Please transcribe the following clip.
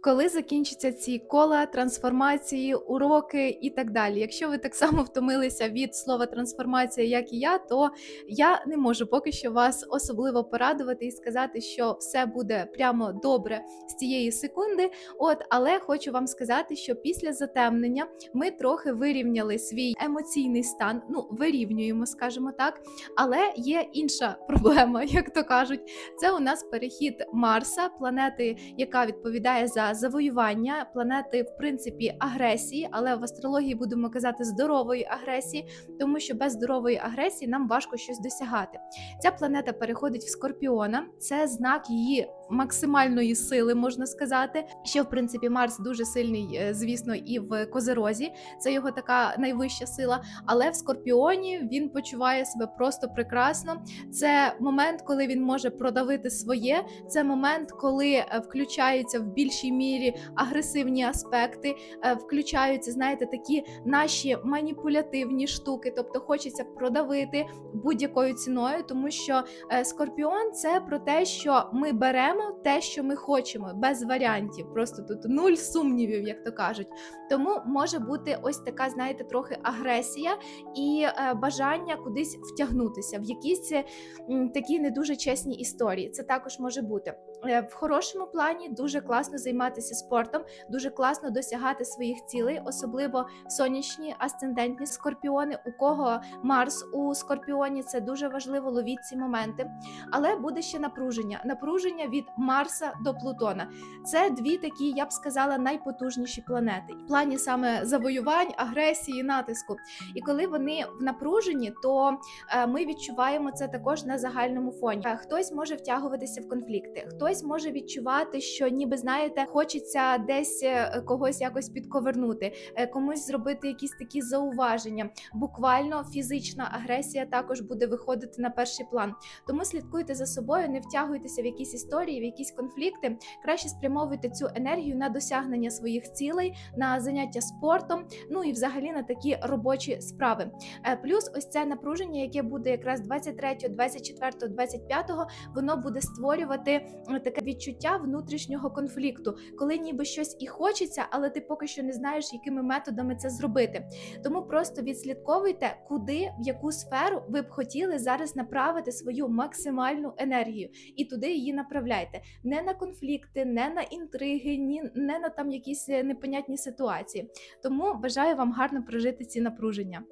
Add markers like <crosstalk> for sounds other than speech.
коли закінчаться ці кола, трансформації, уроки і так далі. Якщо ви так само втомилися від слова трансформація, як і я, то я не можу поки що вас особливо порадувати і сказати, що все буде прямо добре з цієї секунди. От, але хочу вам сказати, що після затемнення ми трохи вирівняли свій емоційний стан. Ну, вирівнюємо, скажімо так. Але є інша <laughs> проблема, як то кажуть. Це у нас перехід Марса, планети, яка відповідає за завоювання, планети, в принципі, агресії, але в астрології будемо казати здорової агресії, тому що без здорової агресії нам важко щось досягати. Ця планета переходить в Скорпіона, це знак її максимальної сили, можна сказати. Що в принципі Марс дуже сильний, е, звісно, і в Козерозі. Це його така найвища сила. Але в Скорпіоні він почуває себе просто прекрасно. Це момент, коли він може продавити своє. Це момент, коли е, включаються в більшій мірі агресивні аспекти, е, включаються, знаєте, такі наші маніпулятивні штуки, тобто хочеться продавити будь-якою ціною, тому що е, Скорпіон це про те, що ми беремо те, що ми хочемо, без варіантів. Просто тут нуль сумнівів, як то кажуть. Тому може бути ось така, знаєте, трохи агресія і е, бажання кудись втягнутися в якісь такі не дуже чесні історії. Це також може бути. В хорошому плані дуже класно займатися спортом, дуже класно досягати своїх цілей, особливо сонячні асцендентні скорпіони. У кого Марс у скорпіоні це дуже важливо, ловіть ці моменти. Але буде ще напруження. Напруження від Марса до Плутона. Це дві такі, я б сказала, найпотужніші планети. В плані саме завоювань, агресії, натиску. І коли вони в напруженні, то е, ми відчуваємо це також на загальному фоні. Е, Хтось може втягуватися в конфлікти, хтось може відчувати, що ніби знаєте, хочеться десь е, когось якось підковернути, е, комусь зробити якісь такі зауваження. Буквально фізична агресія також буде виходити на перший план. Тому слідкуйте за собою, не втягуйтеся в якісь історії, в якісь конфлікти. Краще спрямовуйте цю енергію на досягнення своїх цілей, на заняття спортом, ну і взагалі на такі робочі справи. Е, Плюс ось це напруження, яке буде якраз 23, 24, 25, воно буде створювати таке відчуття внутрішнього конфлікту, коли ніби щось і хочеться, але ти поки що не знаєш, якими методами це зробити. Тому просто відслідковуйте, куди в яку сферу ви б хотіли зараз направити свою максимальну енергію, і туди її направляйте. Не на конфлікти, не на інтриги, ні не на там якісь е, непонятні ситуації. Тому бажаю вам гарно прожити ці напруження.